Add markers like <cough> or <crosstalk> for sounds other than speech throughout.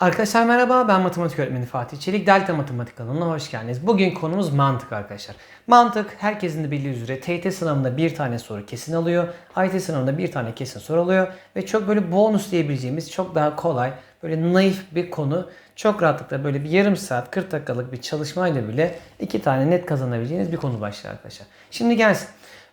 Arkadaşlar merhaba ben matematik öğretmeni Fatih Çelik. Delta Matematik kanalına hoş geldiniz. Bugün konumuz mantık arkadaşlar. Mantık herkesin de bildiği üzere TYT sınavında bir tane soru kesin alıyor. AYT sınavında bir tane kesin soru alıyor. Ve çok böyle bonus diyebileceğimiz çok daha kolay, böyle naif bir konu. Çok rahatlıkla böyle bir yarım saat 40 dakikalık bir çalışmayla bile iki tane net kazanabileceğiniz bir konu başlıyor arkadaşlar. Şimdi gelsin.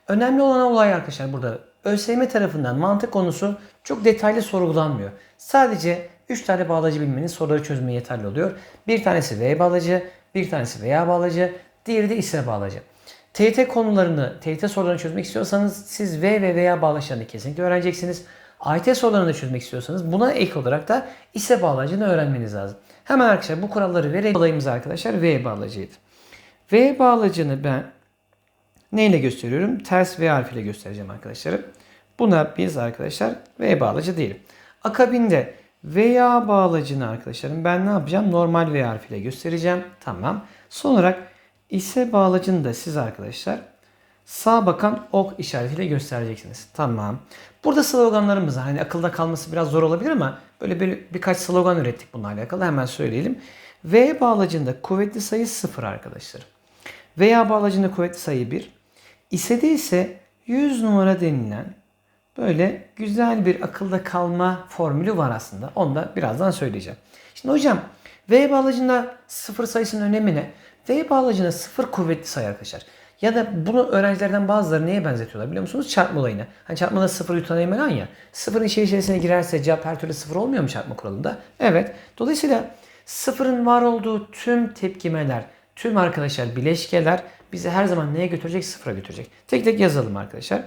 Önemli olan olay arkadaşlar burada ÖSYM tarafından mantık konusu çok detaylı sorgulanmıyor. Sadece 3 tane bağlacı bilmeniz soruları çözmeye yeterli oluyor. Bir tanesi V bağlacı, bir tanesi veya bağlacı, diğeri de ise bağlacı. TYT konularını, TYT sorularını çözmek istiyorsanız siz V ve veya bağlaçlarını kesinlikle öğreneceksiniz. AYT sorularını da çözmek istiyorsanız buna ek olarak da ise bağlacını öğrenmeniz lazım. Hemen arkadaşlar bu kuralları verelim. Olayımız arkadaşlar V bağlacıydı. V bağlacını ben neyle gösteriyorum? Ters V harfiyle göstereceğim arkadaşlarım. Buna biz arkadaşlar V bağlacı diyelim. Akabinde veya bağlacını arkadaşlarım ben ne yapacağım? Normal V harfiyle göstereceğim. Tamam. Son olarak ise bağlacını da siz arkadaşlar sağ bakan ok işaretiyle göstereceksiniz. Tamam. Burada sloganlarımız. Hani akılda kalması biraz zor olabilir ama böyle bir, birkaç slogan ürettik bununla alakalı. Hemen söyleyelim. V bağlacında kuvvetli sayı 0 arkadaşlar. Veya bağlacında kuvvetli sayı 1. İse de ise 100 numara denilen böyle güzel bir akılda kalma formülü var aslında. Onu da birazdan söyleyeceğim. Şimdi hocam V bağlacında sıfır sayısının önemi ne? V bağlacında sıfır kuvvetli sayı arkadaşlar. Ya da bunu öğrencilerden bazıları neye benzetiyorlar biliyor musunuz? Çarpma olayına. Hani çarpmada sıfır yutan emelan ya. Sıfırın işin içerisine girerse cevap her türlü sıfır olmuyor mu çarpma kuralında? Evet. Dolayısıyla sıfırın var olduğu tüm tepkimeler, tüm arkadaşlar bileşkeler bizi her zaman neye götürecek? Sıfıra götürecek. Tek tek yazalım arkadaşlar.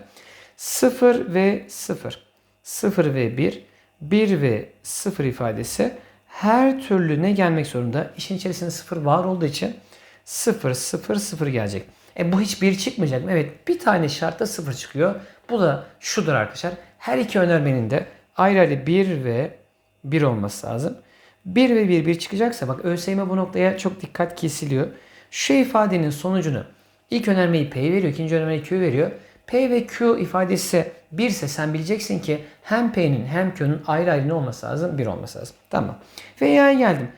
0 ve 0, 0 ve 1, 1 ve 0 ifadesi her türlü ne gelmek zorunda? İşin içerisinde 0 var olduğu için 0, 0, 0 gelecek. E bu hiç 1 çıkmayacak mı? Evet bir tane şartta 0 çıkıyor. Bu da şudur arkadaşlar. Her iki önermenin de ayrı ayrı 1 ve 1 olması lazım. 1 ve 1, 1 çıkacaksa bak ÖSYM bu noktaya çok dikkat kesiliyor. Şu ifadenin sonucunu ilk önermeyi P veriyor, ikinci önermeyi Q veriyor. P ve Q ifadesi 1 ise sen bileceksin ki hem P'nin hem Q'nun ayrı ayrı ne olması lazım? 1 olması lazım. Tamam. V'ye geldim.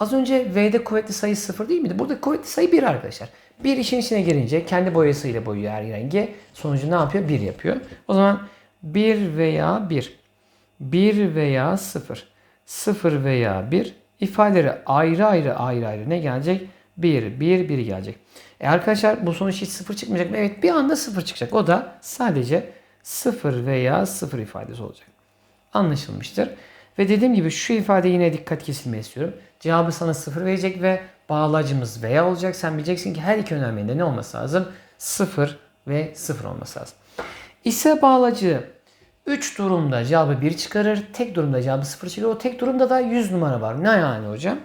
Az önce V'de kuvvetli sayı 0 değil miydi? Burada kuvvetli sayı 1 arkadaşlar. 1 işin içine girince kendi boyasıyla boyuyor her rengi. Sonucu ne yapıyor? 1 yapıyor. O zaman 1 veya 1. 1 veya 0. 0 veya 1 ifadeleri ayrı ayrı ayrı ayrı ne gelecek? 1, 1, 1 gelecek. E arkadaşlar bu sonuç hiç 0 çıkmayacak mı? Evet bir anda 0 çıkacak. O da sadece 0 veya 0 ifadesi olacak. Anlaşılmıştır. Ve dediğim gibi şu ifade yine dikkat kesilmeyi istiyorum. Cevabı sana 0 verecek ve bağlacımız veya olacak. Sen bileceksin ki her iki önermenin ne olması lazım? 0 ve 0 olması lazım. İse bağlacı 3 durumda cevabı 1 çıkarır. Tek durumda cevabı 0 çıkarır. O tek durumda da 100 numara var. Ne yani hocam?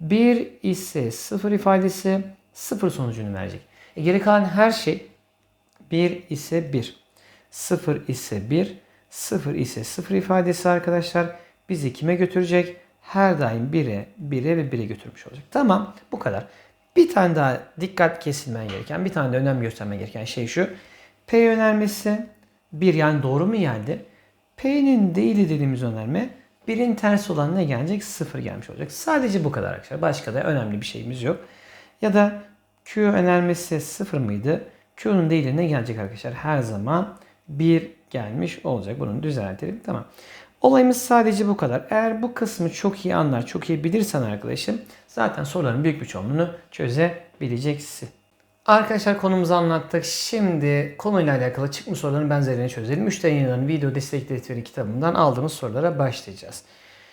1 ise 0 ifadesi 0 sonucunu verecek. E geri kalan her şey 1 ise 1. 0 ise 1. 0 ise 0 ifadesi arkadaşlar bizi kime götürecek? Her daim 1'e, 1'e ve 1'e götürmüş olacak. Tamam bu kadar. Bir tane daha dikkat kesilmen gereken, bir tane de önem göstermen gereken şey şu. P önermesi 1 yani doğru mu geldi? P'nin değili dediğimiz önerme 1'in tersi olan ne gelecek? 0 gelmiş olacak. Sadece bu kadar arkadaşlar. Başka da önemli bir şeyimiz yok. Ya da Q önermesi 0 mıydı? Q'nun değili ne gelecek arkadaşlar? Her zaman 1 gelmiş olacak. Bunu düzeltelim. Tamam. Olayımız sadece bu kadar. Eğer bu kısmı çok iyi anlar, çok iyi bilirsen arkadaşım zaten soruların büyük bir çoğunluğunu çözebileceksin. Arkadaşlar konumuzu anlattık. Şimdi konuyla alakalı çıkmış soruların benzerini çözelim. 3 yayınlanan video destek defteri kitabından aldığımız sorulara başlayacağız.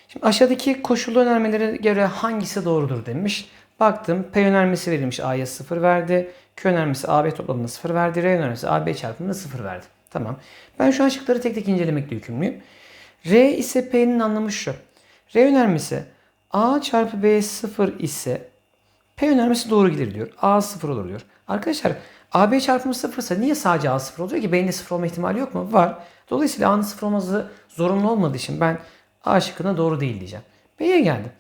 Şimdi aşağıdaki koşullu önermelere göre hangisi doğrudur demiş. Baktım P önermesi verilmiş A'ya 0 verdi. Q önermesi AB toplamında 0 verdi. R önermesi AB çarpımında 0 verdi. Tamam. Ben şu an şıkları tek tek incelemekle yükümlüyüm. R ise P'nin anlamı şu. R önermesi A çarpı B 0 ise P önermesi doğru gelir diyor. A 0 olur diyor. Arkadaşlar AB çarpımı 0 ise niye sadece A 0 oluyor ki? B'nin 0 olma ihtimali yok mu? Var. Dolayısıyla A'nın 0 olması zorunlu olmadığı için ben A şıkkına doğru değil diyeceğim. B'ye geldim.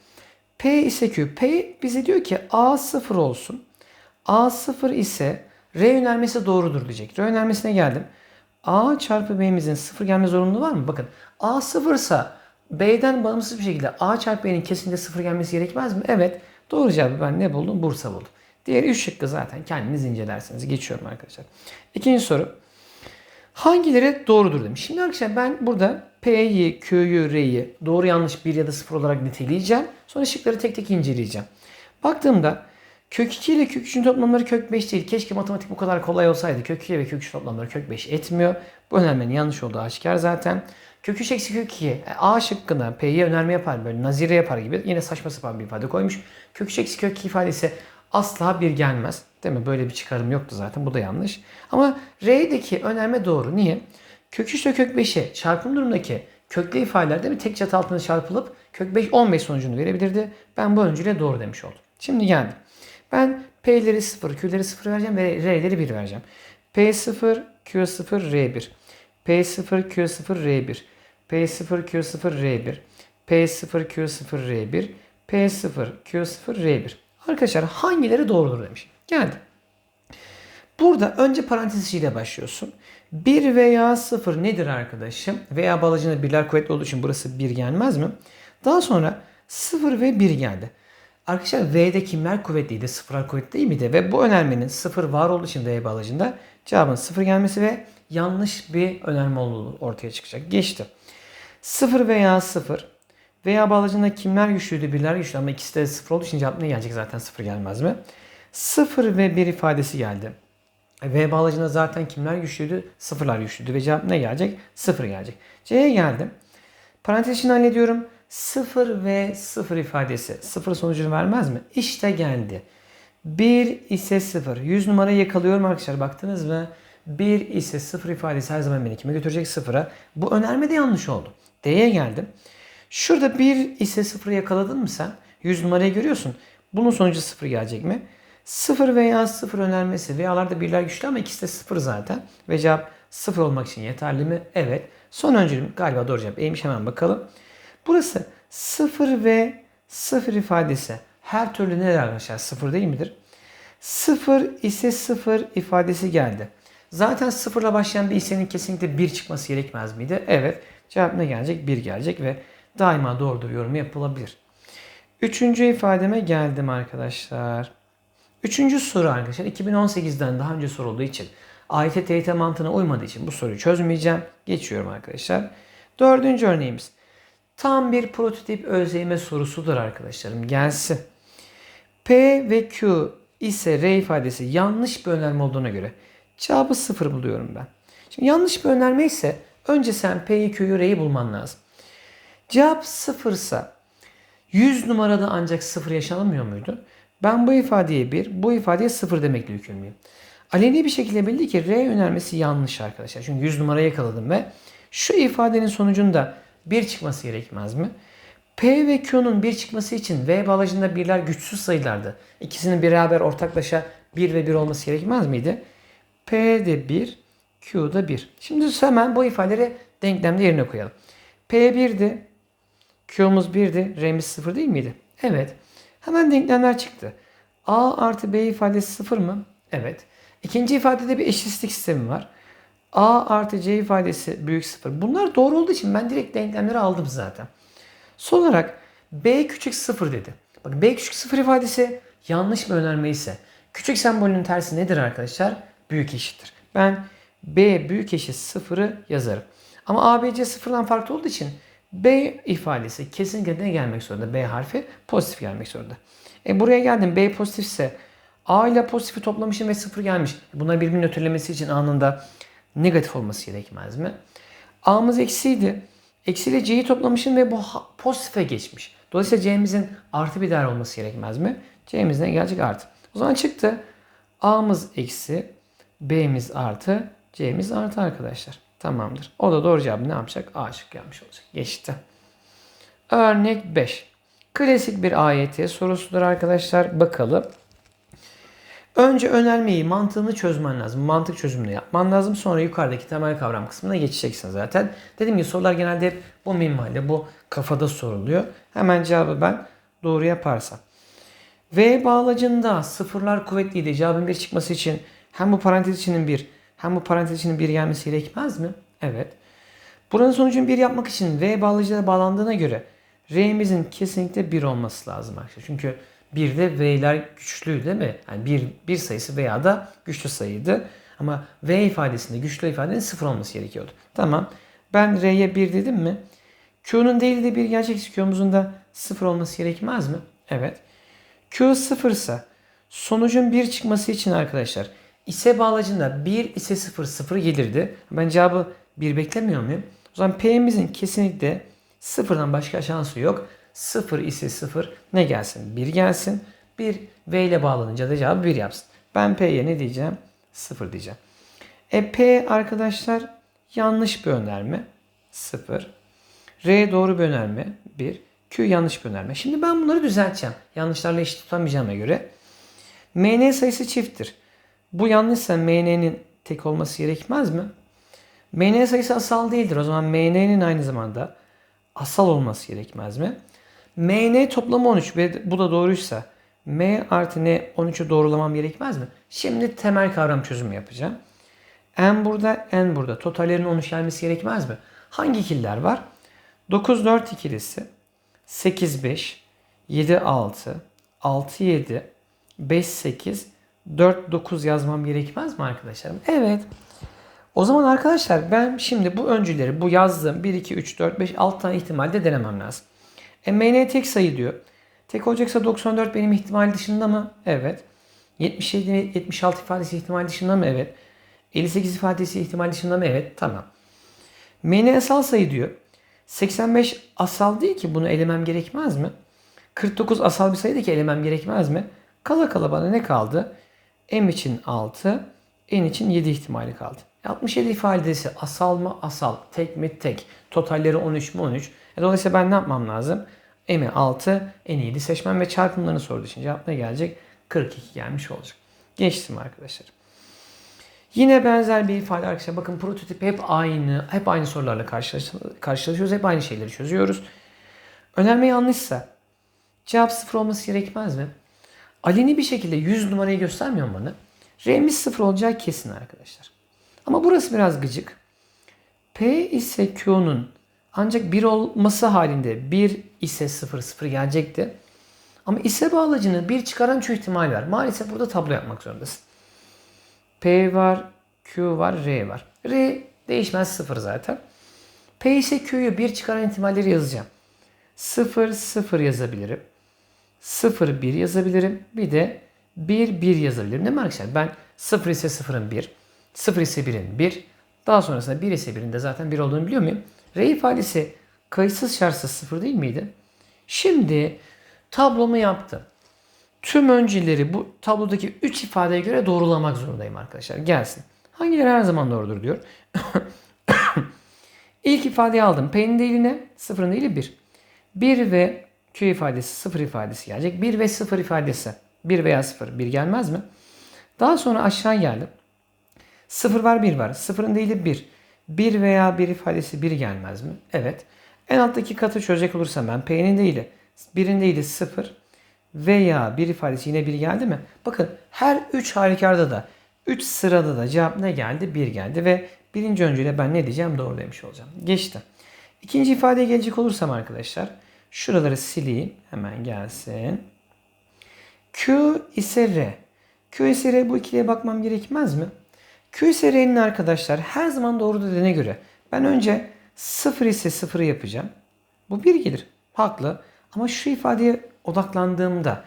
P ise Q. P bize diyor ki A 0 olsun. A 0 ise R önermesi doğrudur diyecek. R önermesine geldim. A çarpı B'mizin 0 gelme zorunluluğu var mı? Bakın A 0 ise B'den bağımsız bir şekilde A çarpı B'nin kesinlikle sıfır gelmesi gerekmez mi? Evet. Doğru cevabı ben ne buldum? Bursa buldum. Diğer üç şıkkı zaten kendiniz incelersiniz. Geçiyorum arkadaşlar. İkinci soru. Hangileri doğrudur demiş. Şimdi arkadaşlar ben burada P'yi, Q'yu, R'yi doğru yanlış bir ya da sıfır olarak niteleyeceğim. Sonra şıkları tek tek inceleyeceğim. Baktığımda kök 2 ile kök 3'ün toplamları kök 5 değil. Keşke matematik bu kadar kolay olsaydı. Kök 2 ve kök 3 toplamları kök 5 etmiyor. Bu önermenin yanlış olduğu aşikar zaten. Kök 3 eksi kök 2. A şıkkına P'ye önerme yapar böyle nazire yapar gibi. Yine saçma sapan bir ifade koymuş. Kök 3 eksi kök 2 ifadesi asla bir gelmez. Değil mi? Böyle bir çıkarım yoktu zaten. Bu da yanlış. Ama R'deki önerme doğru. Niye? Kök 3 ile kök 5'e çarpım durumundaki köklü ifadeler değil mi? Tek çatı altında çarpılıp kök 5 15 sonucunu verebilirdi. Ben bu öncüyle doğru demiş oldum. Şimdi geldim. Ben P'leri 0, Q'leri 0 vereceğim ve R'leri 1 vereceğim. P0, Q0, R1. P0, Q0, R1. P0, Q0, R1. P0, Q0, R1. P0, Q0, R1. Arkadaşlar hangileri doğrudur demiş. Geldi. Burada önce parantez içiyle başlıyorsun. 1 veya 0 nedir arkadaşım? Veya balacında birler kuvvetli olduğu için burası 1 gelmez mi? Daha sonra 0 ve 1 geldi. Arkadaşlar V'de kimler kuvvetliydi? Sıfırlar kuvvetli değil miydi? Ve bu önermenin 0 var olduğu için V bağlacında cevabın 0 gelmesi ve yanlış bir önerme olduğu ortaya çıkacak. Geçti. 0 veya 0 veya bağlacında kimler güçlüydü? Birler güçlü ama ikisi de 0 olduğu için cevap ne gelecek zaten 0 gelmez mi? 0 ve 1 ifadesi geldi. V bağlacında zaten kimler güçlüydü? Sıfırlar güçlüydü ve cevap ne gelecek? 0 gelecek. C'ye geldim. Parantez içini hallediyorum. 0 ve 0 ifadesi 0 sonucunu vermez mi? İşte geldi. 1 ise 0. 100 numarayı yakalıyorum arkadaşlar. Baktınız mı? 1 ise 0 ifadesi her zaman beni kime götürecek? 0'a. Bu önerme de yanlış oldu. D'ye geldim. Şurada 1 ise 0'ı yakaladın mı sen? 100 numarayı görüyorsun. Bunun sonucu 0 gelecek mi? 0 veya 0 önermesi. Veyalarda birler güçlü ama ikisi de 0 zaten. Ve cevap 0 olmak için yeterli mi? Evet. Son öncülüm galiba doğru cevap. Eğmiş hemen bakalım. Burası 0 ve 0 ifadesi. Her türlü nedir arkadaşlar? 0 değil midir? 0 ise 0 ifadesi geldi. Zaten 0 ile başlayan bir isenin kesinlikle 1 çıkması gerekmez miydi? Evet. Cevap ne gelecek? 1 gelecek ve daima doğrudur yorumu yapılabilir. Üçüncü ifademe geldim arkadaşlar. Üçüncü soru arkadaşlar 2018'den daha önce sorulduğu için AYT TYT mantığına uymadığı için bu soruyu çözmeyeceğim. Geçiyorum arkadaşlar. Dördüncü örneğimiz. Tam bir prototip ÖSYM sorusudur arkadaşlarım. Gelsin. P ve Q ise R ifadesi yanlış bir önerme olduğuna göre cevabı sıfır buluyorum ben. Şimdi yanlış bir önerme ise önce sen P'yi, Q'yu, R'yi bulman lazım. Cevap sıfırsa 100 numarada ancak sıfır yaşanamıyor muydu? Ben bu ifadeye 1, bu ifadeye 0 demekle yükümlüyüm. Aleni bir şekilde bildi ki R önermesi yanlış arkadaşlar. Çünkü 100 numarayı yakaladım ve şu ifadenin sonucunda 1 çıkması gerekmez mi? P ve Q'nun 1 çıkması için V bağlacında birler güçsüz sayılardı. İkisinin beraber ortaklaşa 1 ve 1 olması gerekmez miydi? P de 1, Q da 1. Şimdi hemen bu ifadeleri denklemde yerine koyalım. P 1'di, Q'muz 1'di, R'miz 0 değil miydi? Evet. Hemen denklemler çıktı. A artı B ifadesi 0 mı? Evet. İkinci ifadede bir eşitsizlik sistemi var. A artı C ifadesi büyük 0. Bunlar doğru olduğu için ben direkt denklemleri aldım zaten. Son olarak B küçük 0 dedi. Bak B küçük 0 ifadesi yanlış bir önerme ise küçük sembolünün tersi nedir arkadaşlar? Büyük eşittir. Ben B büyük eşit 0'ı yazarım. Ama A, B, C sıfırdan farklı olduğu için B ifadesi kesinlikle ne gelmek zorunda? B harfi pozitif gelmek zorunda. E buraya geldim. B pozitifse A ile pozitifi toplamışım ve sıfır gelmiş. Bunlar birbirinin ötürlemesi için anında negatif olması gerekmez mi? A'mız eksiydi. Eksi ile C'yi toplamışım ve bu pozitife geçmiş. Dolayısıyla C'mizin artı bir değer olması gerekmez mi? C'miz ne gelecek? Artı. O zaman çıktı. A'mız eksi, B'miz artı, C'miz artı arkadaşlar. Tamamdır. O da doğru cevabı ne yapacak? A şık gelmiş olacak. Geçti. Örnek 5. Klasik bir AYT sorusudur arkadaşlar. Bakalım. Önce önermeyi, mantığını çözmen lazım. Mantık çözümünü yapman lazım. Sonra yukarıdaki temel kavram kısmına geçeceksin zaten. Dediğim gibi sorular genelde hep bu minvalde, bu kafada soruluyor. Hemen cevabı ben doğru yaparsam. V bağlacında sıfırlar kuvvetliydi. Cevabın bir çıkması için hem bu parantez içinin bir hem bu parantez içinin bir gelmesi gerekmez mi? Evet. Buranın sonucunu 1 yapmak için V bağlayıcıya bağlandığına göre R'mizin kesinlikle 1 olması lazım arkadaşlar. Çünkü 1'de V'ler güçlü değil mi? Yani bir, bir sayısı veya da güçlü sayıydı. Ama V ifadesinde güçlü ifadenin 0 olması gerekiyordu. Tamam. Ben R'ye 1 dedim mi? Q'nun değil de bir gerçek Q'muzun da 0 olması gerekmez mi? Evet. Q 0 ise sonucun 1 çıkması için arkadaşlar ise bağlacında 1 ise 0 0 gelirdi. Ben cevabı 1 beklemiyor muyum? O zaman P'mizin kesinlikle sıfırdan başka şansı yok. 0 ise 0 ne gelsin? 1 gelsin. 1 V ile bağlanınca da cevabı 1 yapsın. Ben P'ye ne diyeceğim? 0 diyeceğim. E P arkadaşlar yanlış bir önerme. 0. R doğru bir önerme. 1. Q yanlış bir önerme. Şimdi ben bunları düzelteceğim. Yanlışlarla eşit tutamayacağıma göre. MN sayısı çifttir. Bu yanlışsa MN'nin tek olması gerekmez mi? MN sayısı asal değildir. O zaman MN'nin aynı zamanda asal olması gerekmez mi? MN toplamı 13 ve bu da doğruysa M artı N 13'ü doğrulamam gerekmez mi? Şimdi temel kavram çözümü yapacağım. N burada, N burada. Totallerin 13 gelmesi gerekmez mi? Hangi ikililer var? 9 4 ikilisi, 8 5, 7 6, 6 7, 5 8, 4 9 yazmam gerekmez mi arkadaşlarım? Evet. O zaman arkadaşlar ben şimdi bu öncüleri bu yazdığım 1 2 3 4 5 6 tane ihtimalde denemem lazım. E, MN tek sayı diyor. Tek olacaksa 94 benim ihtimal dışında mı? Evet. 77 76 ifadesi ihtimal dışında mı? Evet. 58 ifadesi ihtimal dışında mı? Evet. Tamam. MN asal sayı diyor. 85 asal değil ki bunu elemem gerekmez mi? 49 asal bir sayı değil ki elemem gerekmez mi? Kala kala bana ne kaldı? M için 6, N için 7 ihtimali kaldı. 67 ifadesi asal mı asal, tek mi tek, totalleri 13 mü 13. E dolayısıyla ben ne yapmam lazım? M'i 6, N'i 7 seçmem ve çarpımlarını sorduğu için cevap ne gelecek? 42 gelmiş olacak. Geçtim arkadaşlar. Yine benzer bir ifade arkadaşlar. Bakın prototip hep aynı. Hep aynı sorularla karşılaş karşılaşıyoruz. Hep aynı şeyleri çözüyoruz. Önerme yanlışsa cevap sıfır olması gerekmez mi? Aleni bir şekilde 100 numarayı göstermiyor bana? R'miz sıfır olacağı kesin arkadaşlar. Ama burası biraz gıcık. P ise Q'nun ancak 1 olması halinde 1 ise 0 0 gelecekti. Ama ise bağlacını 1 çıkaran şu ihtimal var. Maalesef burada tablo yapmak zorundasın. P var, Q var, R var. R değişmez 0 zaten. P ise Q'yu 1 çıkaran ihtimalleri yazacağım. 0 0 yazabilirim. 0 1 yazabilirim. Bir de 1 1 yazabilirim. Değil mi arkadaşlar? Ben 0 ise 0'ın 1, 0 ise 1'in 1, daha sonrasında 1 ise 1'in de zaten 1 olduğunu biliyor muyum? R ifadesi kayıtsız şartsız 0 değil miydi? Şimdi tablomu yaptım. Tüm öncüleri bu tablodaki 3 ifadeye göre doğrulamak zorundayım arkadaşlar. Gelsin. Hangileri her zaman doğrudur diyor. <coughs> İlk ifadeyi aldım. P'nin değili ne? Sıfırın değili 1. 1 ve Q ifadesi 0 ifadesi gelecek. 1 ve 0 ifadesi 1 veya 0 1 gelmez mi? Daha sonra aşağı geldim. 0 var 1 var. 0'ın değili 1. 1 veya 1 ifadesi 1 gelmez mi? Evet. En alttaki katı çözecek olursam ben P'nin değili 1'in değili 0 veya 1 ifadesi yine 1 geldi mi? Bakın her 3 halükarda da 3 sırada da cevap ne geldi? 1 geldi ve birinci öncüyle ben ne diyeceğim? Doğru demiş olacağım. Geçti. İkinci ifadeye gelecek olursam arkadaşlar şuraları sileyim. Hemen gelsin. Q ise R. Q ise R bu ikiliye bakmam gerekmez mi? Q ise R'nin arkadaşlar her zaman doğru dediğine göre ben önce 0 ise 0'ı yapacağım. Bu 1 gelir. Haklı. Ama şu ifadeye odaklandığımda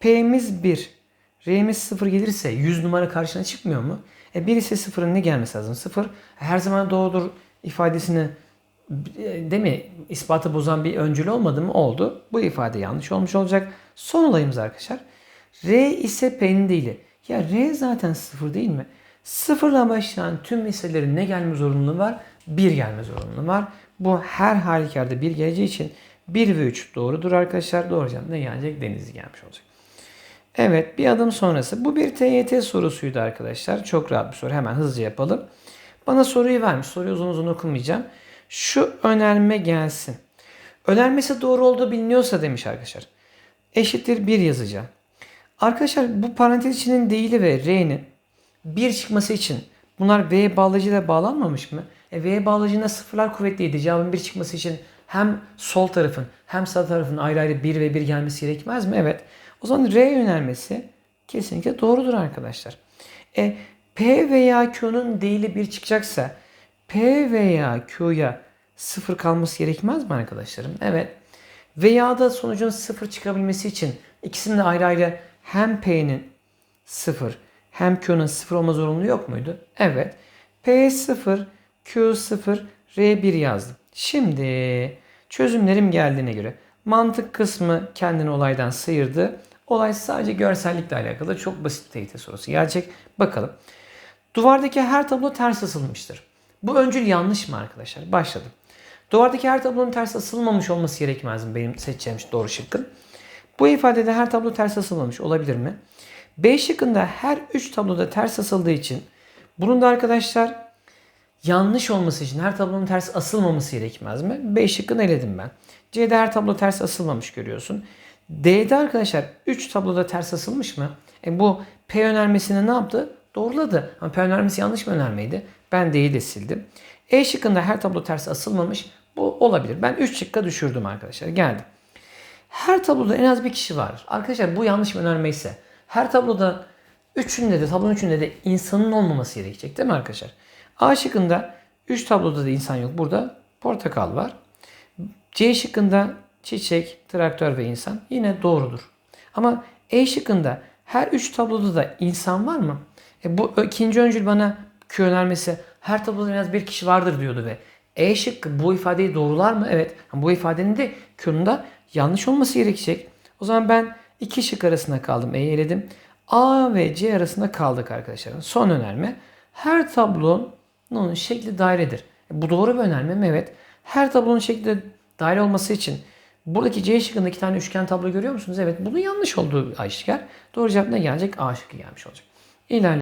P'miz 1, R'miz 0 gelirse 100 numara karşına çıkmıyor mu? E 1 ise 0'ın ne gelmesi lazım? 0 her zaman doğrudur ifadesini değil mi ispatı bozan bir öncül olmadı mı? Oldu. Bu ifade yanlış olmuş olacak. Son olayımız arkadaşlar. R ise P'nin değili. Ya R zaten 0 değil mi? Sıfırla başlayan tüm hisselerin ne gelme zorunluluğu var? 1 gelme zorunluluğu var. Bu her halükarda 1 geleceği için 1 ve 3 doğrudur arkadaşlar. Doğru cevap ne gelecek? Denizli gelmiş olacak. Evet bir adım sonrası. Bu bir TYT sorusuydu arkadaşlar. Çok rahat bir soru. Hemen hızlıca yapalım. Bana soruyu vermiş. Soruyu uzun uzun okumayacağım. Şu önerme gelsin. Önermesi doğru olduğu biliniyorsa demiş arkadaşlar. Eşittir 1 yazacağım. Arkadaşlar bu parantez içinin değili ve R'nin 1 çıkması için bunlar V bağlacıyla bağlanmamış mı? E, V'ye bağlacında sıfırlar kuvvetliydi. Cevabın 1 çıkması için hem sol tarafın hem sağ tarafın ayrı ayrı 1 ve 1 gelmesi gerekmez mi? Evet. O zaman R yönelmesi kesinlikle doğrudur arkadaşlar. E, P veya Q'nun değili 1 çıkacaksa P veya Q'ya 0 kalması gerekmez mi arkadaşlarım? Evet. Veya da sonucun 0 çıkabilmesi için ikisinin de ayrı ayrı hem P'nin 0 hem Q'nun 0 olma zorunluluğu yok muydu? Evet. P 0, Q 0, R 1 yazdım. Şimdi çözümlerim geldiğine göre mantık kısmı kendini olaydan sıyırdı. Olay sadece görsellikle alakalı çok basit bir sorusu gelecek. Bakalım. Duvardaki her tablo ters asılmıştır. Bu öncül yanlış mı arkadaşlar? Başladım. Duvardaki her tablonun ters asılmamış olması gerekmez mi? Benim seçeceğim doğru şıkkın. Bu ifadede her tablo ters asılmamış olabilir mi? B şıkkında her 3 tabloda ters asıldığı için bunun da arkadaşlar yanlış olması için her tablonun ters asılmaması gerekmez mi? B şıkkını eledim ben. C'de her tablo ters asılmamış görüyorsun. D'de arkadaşlar 3 tabloda ters asılmış mı? E bu P önermesini ne yaptı? Doğruladı. Ama P önermesi yanlış bir önermeydi. Ben D'yi de sildim. E şıkkında her tablo ters asılmamış. Bu olabilir. Ben 3 şıkka düşürdüm arkadaşlar. Geldim. Her tabloda en az bir kişi var. Arkadaşlar bu yanlış bir önerme ise her tabloda üçünde de tablonun üçünde de insanın olmaması gerekecek değil mi arkadaşlar? A şıkkında 3 tabloda da insan yok. Burada portakal var. C şıkkında çiçek, traktör ve insan yine doğrudur. Ama E şıkkında her 3 tabloda da insan var mı? E bu ikinci öncül bana Q önermesi her tabloda en az bir kişi vardır diyordu ve E şıkkı bu ifadeyi doğrular mı? Evet. Bu ifadenin de Q'nun da yanlış olması gerekecek. O zaman ben iki şık arasında kaldım. E'yi eledim. A ve C arasında kaldık arkadaşlar. Son önerme. Her tablonun şekli dairedir. E, Bu doğru bir önerme mi? Evet. Her tablonun şekli daire olması için buradaki C şıkkında iki tane üçgen tablo görüyor musunuz? Evet. Bunun yanlış olduğu aşikar. Doğru cevap ne gelecek? A şıkkı gelmiş olacak. İlerle.